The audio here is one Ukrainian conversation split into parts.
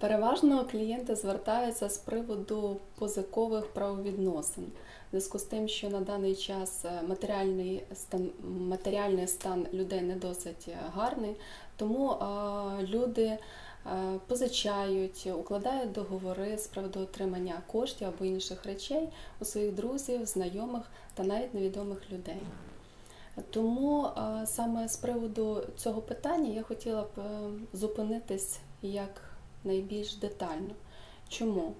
Переважно клієнти звертаються з приводу позикових правовідносин. В зв'язку з тим, що на даний час е, матеріальний стан, матеріальний стан людей не досить е, гарний, тому люди е, позичають, укладають договори з приводу отримання коштів або інших речей у своїх друзів, знайомих та навіть невідомих людей. Тому саме з приводу цього питання я хотіла б зупинитись як найбільш детально. Чому?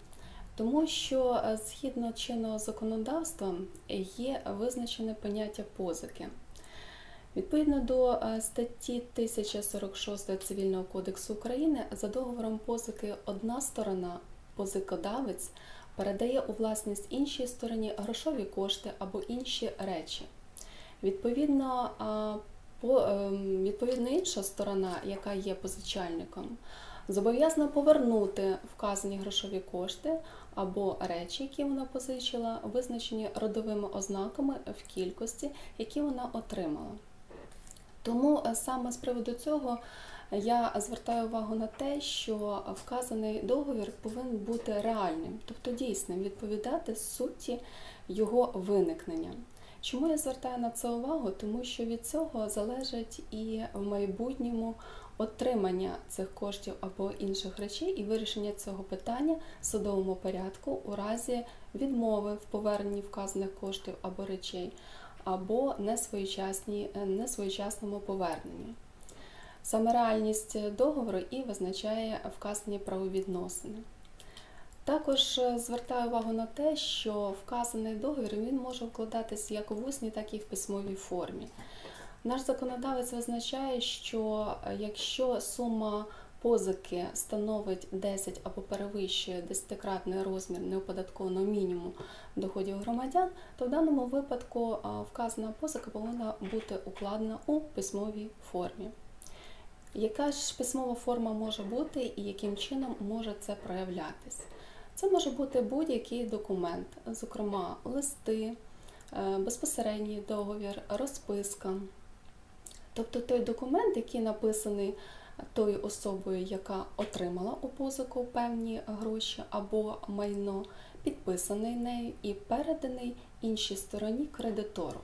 Тому що е, згідно чинного законодавства є визначене поняття позики. Відповідно до е, статті 1046 Цивільного кодексу України, за договором позики одна сторона, позикодавець, передає у власність іншій стороні грошові кошти або інші речі. Відповідно, ем, відповідно інша сторона, яка є позичальником, зобов'язана повернути вказані грошові кошти або речі, які вона позичила, визначені родовими ознаками в кількості, які вона отримала. Тому е, саме з приводу цього я звертаю увагу на те, що вказаний договір повинен бути реальним, тобто дійсним, відповідати суті його виникнення. Чому я звертаю на це увагу? Тому що від цього залежить і в майбутньому отримання цих коштів або інших речей і вирішення цього питання в судовому порядку у разі відмови в поверненні вказаних коштів або речей, або несвоєчасні, несвоєчасному поверненні. Саме реальність договору і визначає вказані правовідносини. Також е, звертаю увагу на те, що вказаний договір він може вкладатися як в усній, так і в письмовій формі. Наш законодавець визначає, що е, якщо сума позики становить 10 або перевищує 10-кратний розмір неоподаткованого мінімуму доходів громадян, то в даному випадку е, вказана позика повинна бути укладена у письмовій формі. Яка ж письмова форма може бути і яким чином може це проявлятись? Це може бути будь-який документ, зокрема листи, е, безпосередній договір, розписка. Тобто той документ, який написаний тою особою, яка отримала у позику певні гроші або майно, підписаний нею і переданий іншій стороні кредитору.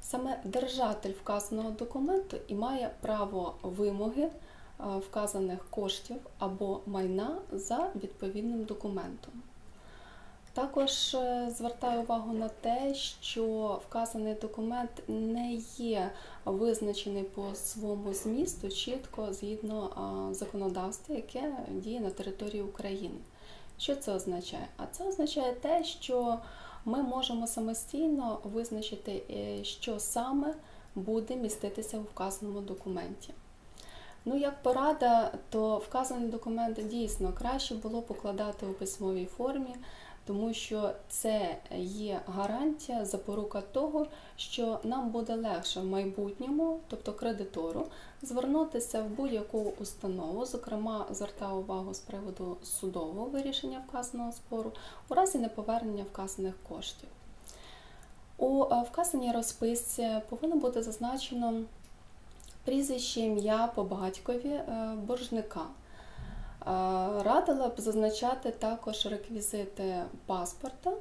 Саме держатель вказаного документу і має право вимоги вказаних коштів або майна за відповідним документом. Також е, звертаю увагу на те, що вказаний документ не є визначений по своєму змісту чітко згідно законодавства, яке діє на території України. Що це означає? А це означає те, що ми можемо самостійно визначити, е, що саме буде міститися у вказаному документі. Ну, як порада, то вказаний документ дійсно краще було покладати у письмовій формі, тому що це є гарантія, запорука того, що нам буде легше в майбутньому, тобто кредитору, звернутися в будь-яку установу, зокрема, звертаю увагу з приводу судового вирішення вказаного спору, у разі неповернення вказаних коштів. У е, вказаній розписці повинно бути зазначено прізвище, ім'я по батькові е, боржника. Е, Радила б зазначати також реквізити паспорта,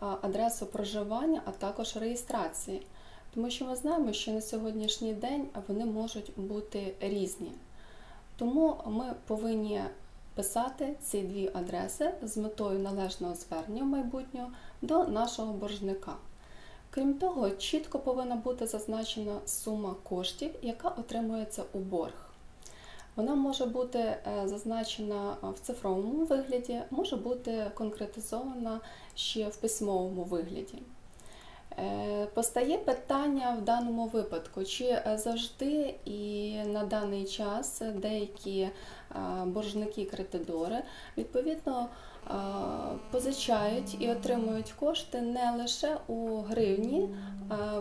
адресу проживання, а також реєстрації. Тому що ми знаємо, що на сьогоднішній день вони можуть бути різні. Тому ми повинні писати ці дві адреси з метою належного звернення в майбутнього до нашого боржника. Крім того, чітко повинна бути зазначена сума коштів, яка отримується у борг. Вона може бути е, зазначена в цифровому вигляді, може бути конкретизована ще в письмовому вигляді. Е, постає питання в даному випадку, чи е, завжди і на даний час деякі боржники-кредитори відповідно позичають і отримують кошти не лише у гривні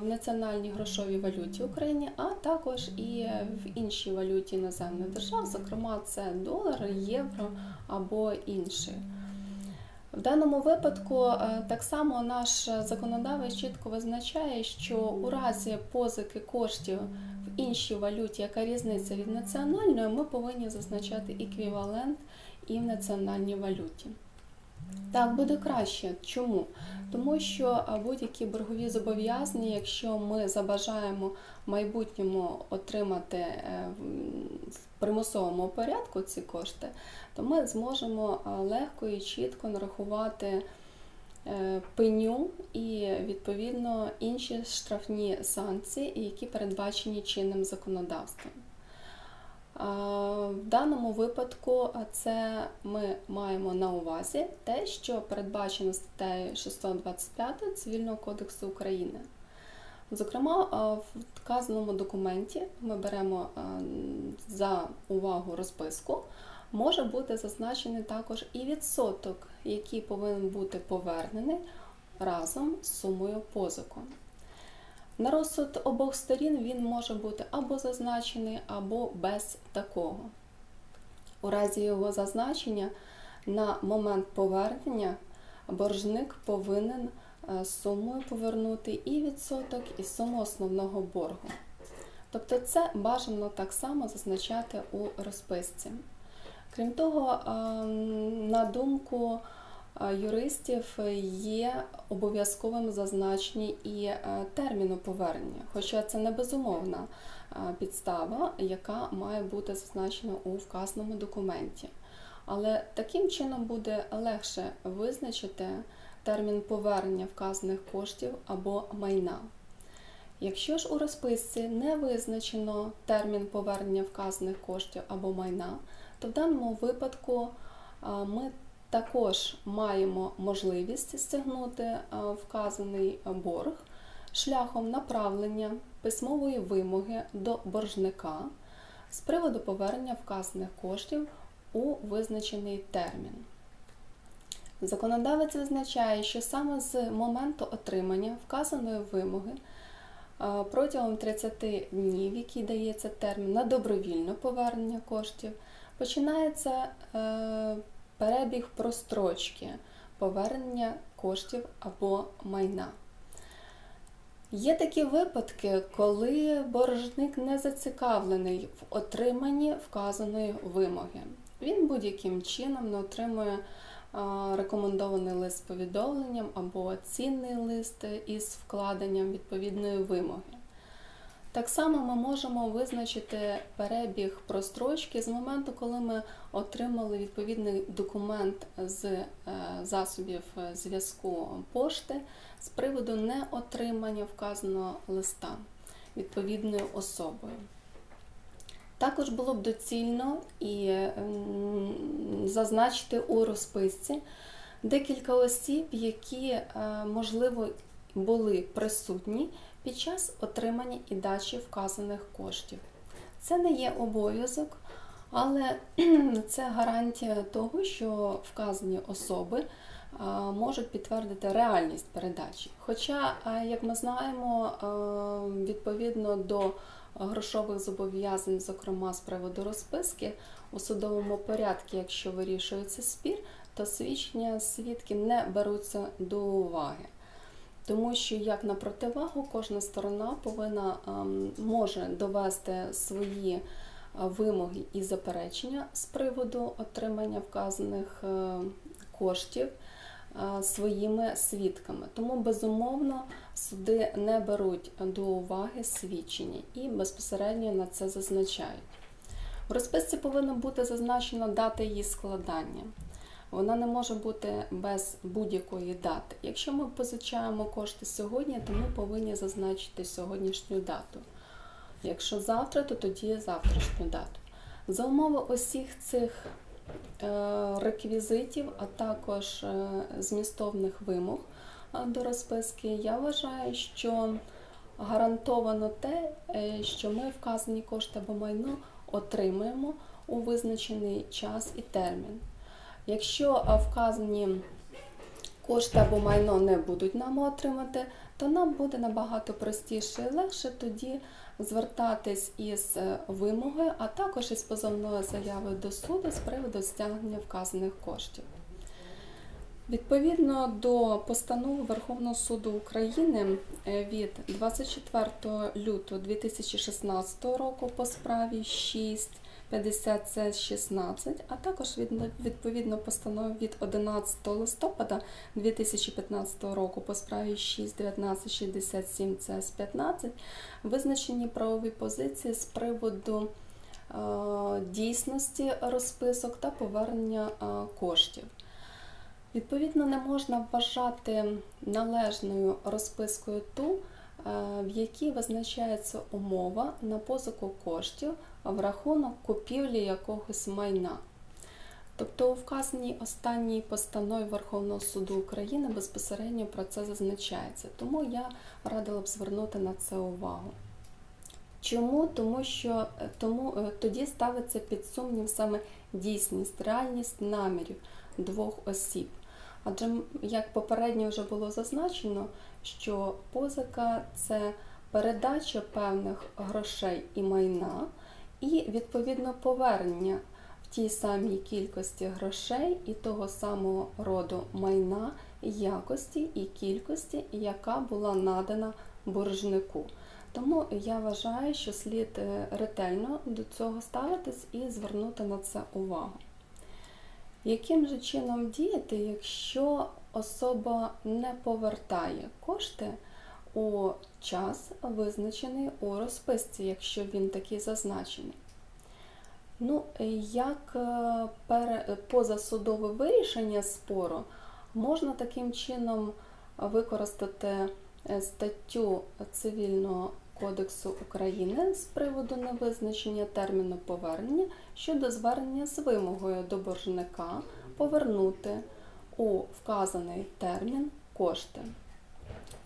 в національній грошовій валюті України, а також і в іншій валюті іноземних держав, зокрема це долар, євро або інші. В даному випадку так само наш законодавець чітко визначає, що у разі позики коштів в іншій валюті, яка різниця від національної, ми повинні зазначати еквівалент і в національній валюті. Так буде краще. Чому? Тому що будь-які боргові зобов'язання, якщо ми забажаємо в майбутньому отримати е, в- примусовому порядку ці кошти, то ми зможемо легко і чітко нарахувати е, пеню і відповідно інші штрафні санкції, які передбачені чинним законодавством. А, В даному випадку це ми маємо на увазі те, що передбачено статтею 625 Цивільного кодексу України. Зокрема, в вказаному документі ми беремо за увагу розписку, може бути зазначений також і відсоток, який повинен бути повернений разом з сумою позику. На розсуд обох сторін він може бути або зазначений, або без такого. У разі його зазначення на момент повернення боржник повинен е, сумою повернути і відсоток, і суму основного боргу. Тобто це бажано так само зазначати у розписці. Крім того, е, на думку юристів є обов'язковим зазначення і е, терміну повернення, хоча це не безумовна е, підстава, яка має бути зазначена у вказаному документі. Але таким чином буде легше визначити термін повернення вказаних коштів або майна. Якщо ж у розписці не визначено термін повернення вказаних коштів або майна, то в даному випадку ми також маємо можливість стягнути вказаний борг шляхом направлення письмової вимоги до боржника з приводу повернення вказаних коштів у визначений термін. Законодавець визначає, що саме з моменту отримання вказаної вимоги протягом 30 днів, який дається термін на добровільне повернення коштів, починається е, перебіг прострочки повернення коштів або майна. Є такі випадки, коли боржник не зацікавлений в отриманні вказаної вимоги. Він будь-яким чином не отримує рекомендований лист з повідомленням або цінний лист із вкладенням відповідної вимоги. Так само ми можемо визначити перебіг прострочки з моменту, коли ми отримали відповідний документ з е, засобів е, зв'язку пошти з приводу неотримання вказаного листа відповідною особою. Також було б доцільно і зазначити у розписці декілька осіб, які, е, можливо, були присутні під час отримання і дачі вказаних коштів. Це не є обов'язок, але це гарантія того, що вказані особи можуть підтвердити реальність передачі. Хоча, як ми знаємо, відповідно до грошових зобов'язань, зокрема з приводу розписки, у судовому порядку, якщо вирішується спір, то свідчення свідків не беруться до уваги. Тому що як на противагу кожна сторона повинна ем, може довести свої е, вимоги і заперечення з приводу отримання вказаних е, коштів е, своїми свідками. Тому безумовно суди не беруть до уваги свідчення і безпосередньо на це зазначають. В розписці повинна бути зазначена дата її складання. Вона не може бути без будь-якої дати. Якщо ми позичаємо кошти сьогодні, то ми повинні зазначити сьогоднішню дату. Якщо завтра, то тоді завтрашню дату. За умови усіх цих е, реквізитів, а також е, змістовних вимог е, до розписки, я вважаю, що гарантовано те, що ми вказані кошти або майно отримаємо у визначений час і термін. Якщо вказані кошти або майно не будуть нам отримати, то нам буде набагато простіше і легше тоді звертатись із е, вимогою, а також із позовною заявою до суду з приводу стягнення вказаних коштів. Відповідно до постанови Верховного суду України е, від 24 лютого 2016 року по справі 6 50 це 16, а також від- відповідно постанови від 11 листопада 2015 року по справі 6 19 67 це 15 визначені правові позиції з приводу е, дійсності розписок та повернення е, коштів. Відповідно, не можна вважати належною розпискою ту, в якій визначається умова на позику коштів в рахунок купівлі якогось майна. Тобто у вказаній останній постанові Верховного суду України безпосередньо про це зазначається. Тому я радила б звернути на це увагу. Чому? Тому що е, тому, е, тоді ставиться під сумнів саме дійсність, реальність намірів двох осіб. Адже, як попередньо вже було зазначено, що позика це передача певних грошей і майна, і відповідно повернення в тій самій кількості грошей і того самого роду майна, якості і кількості, яка була надана боржнику. Тому я вважаю, що слід е, ретельно до цього ставитись і звернути на це увагу. Яким же чином діяти, якщо особа не повертає кошти у час, визначений у розписці, якщо він такий зазначений? Ну, як е, позасудове вирішення спору можна таким чином використати е, статтю Цивільного кодексу України з приводу невизначення терміну повернення щодо звернення з вимогою до боржника повернути у вказаний термін кошти.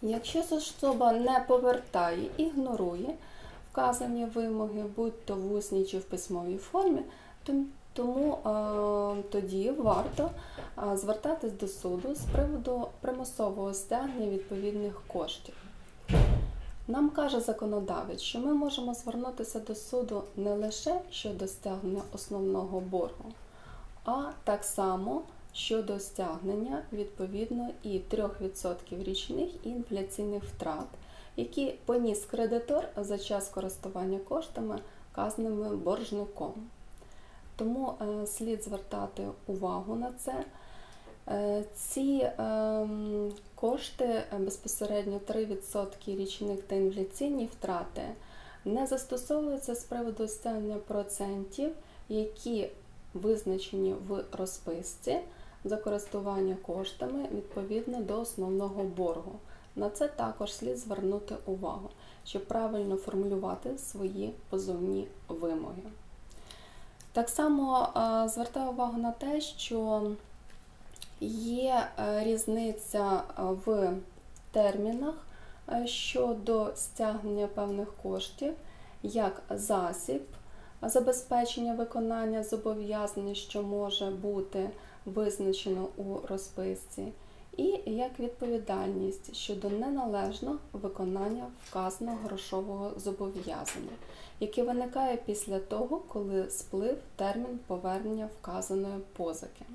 Якщо особа не повертає, ігнорує вказані вимоги, будь то в усній чи в письмовій формі, тому е, тоді варто е, звертатись до суду з приводу примусового стягнення відповідних коштів. Нам каже законодавець, що ми можемо звернутися до суду не лише щодо стягнення основного боргу, а так само щодо стягнення відповідно і 3% річних інфляційних втрат, які поніс кредитор за час користування коштами, вказаними боржником. Тому е, слід звертати увагу на це. Е, Ці ем, кошти е, безпосередньо 3% річних та інфляційні втрати не застосовуються з приводу стягнення процентів, які визначені в розписці за користування коштами відповідно до основного боргу. На це також слід звернути увагу, щоб правильно формулювати свої позовні вимоги. Так само е, звертаю увагу на те, що є е, різниця е, в термінах щодо стягнення певних коштів, як засіб забезпечення виконання зобов'язань, що може бути визначено у розписці, і як відповідальність щодо неналежного виконання вказаного грошового зобов'язання, яке виникає після того, коли сплив термін повернення вказаної позики.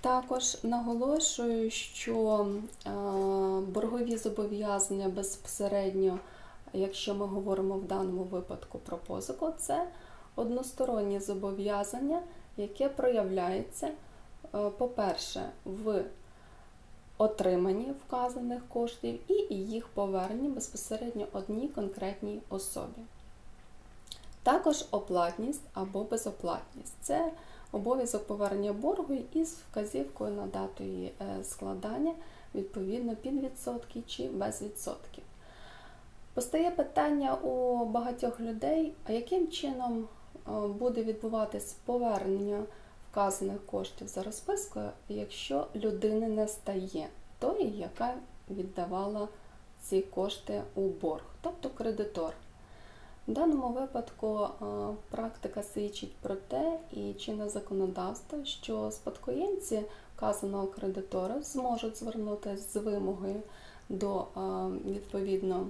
Також наголошую, що е, боргові зобов'язання безпосередньо, якщо ми говоримо в даному випадку про позику, це одностороннє зобов'язання, яке проявляється, е, по-перше, в отриманні вказаних коштів і їх поверненні безпосередньо одній конкретній особі. Також оплатність або безоплатність це обов'язок повернення боргу із вказівкою на дату її е, складання, відповідно під відсотки чи без відсотків. Постає питання у багатьох людей, а яким чином буде відбуватись повернення вказаних коштів за розпискою, якщо людини не стає тої, яка віддавала ці кошти у борг, тобто кредитор. В даному випадку е, практика свідчить про те, і чинне законодавство, що спадкоємці вказаного кредитора зможуть звернутися з вимогою до е, відповідно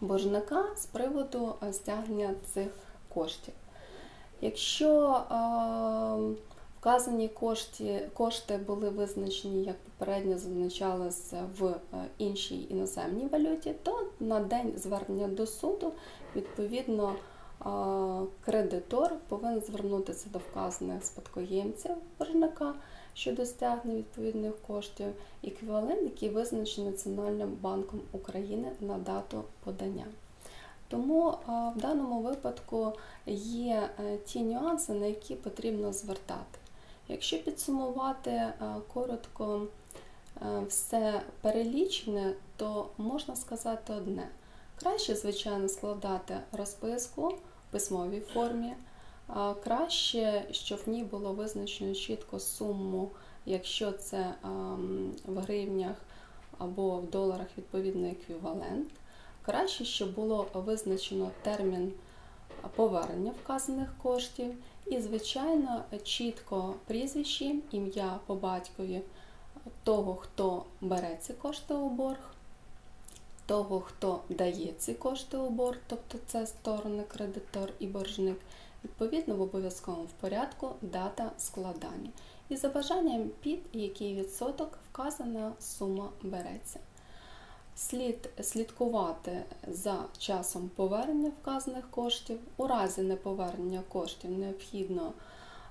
боржника з приводу е, стягнення цих коштів. Якщо Вказані кошти, кошти були визначені, як попередньо зазначалося в е, іншій іноземній валюті, то на день звернення до суду відповідно кредитор повинен звернутися до вказаних спадкоємців боржника щодо стягнення відповідних коштів, еквівалент, який визначений Національним банком України на дату подання. Тому в даному випадку є е, ті нюанси, на які потрібно звертати. Якщо підсумувати е, коротко е, все перелічене, то можна сказати одне: краще, звичайно, складати розписку в письмовій формі. Краще, щоб в ній було визначено чітко суму, якщо це в гривнях або в доларах відповідно еквівалент. Краще, щоб було визначено термін повернення вказаних коштів і, звичайно, чітко прізвище, ім'я по батькові того, хто бере ці кошти у борг, того, хто дає ці кошти у борг, тобто це сторони кредитор і боржник, відповідно в обов'язковому порядку дата складання. І за бажанням під який відсоток вказана сума береться. Слід слідкувати за часом повернення вказаних коштів. У разі неповернення коштів необхідно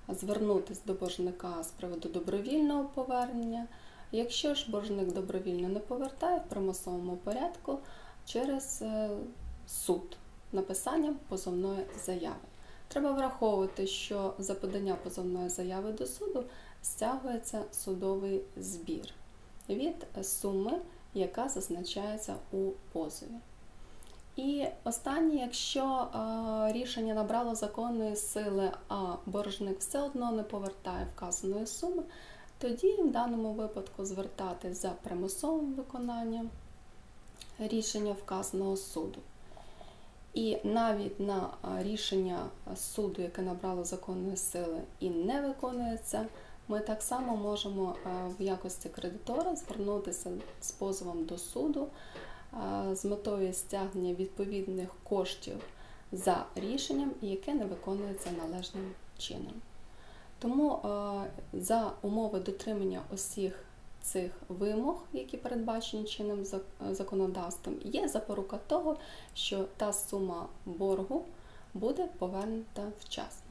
звернутися до боржника з приводу добровільного повернення. Якщо ж боржник добровільно не повертає в примусовому порядку через е, суд написанням позовної заяви. Треба враховувати, що за подання позовної заяви до суду стягується судовий збір від суми яка зазначається у позові. І останнє, якщо е, рішення набрало законної сили, а боржник все одно не повертає вказаної суми, тоді в даному випадку звертатись за примусовим виконанням рішення вказаного суду. І навіть на е, рішення суду, яке набрало законної сили і не виконується, ми так само можемо е, в якості кредитора звернутися з позовом до суду е, з метою стягнення відповідних коштів за рішенням, яке не виконується належним чином. Тому е, за умови дотримання усіх цих вимог, які передбачені чинним законодавством, є запорука того, що та сума боргу буде повернута вчасно.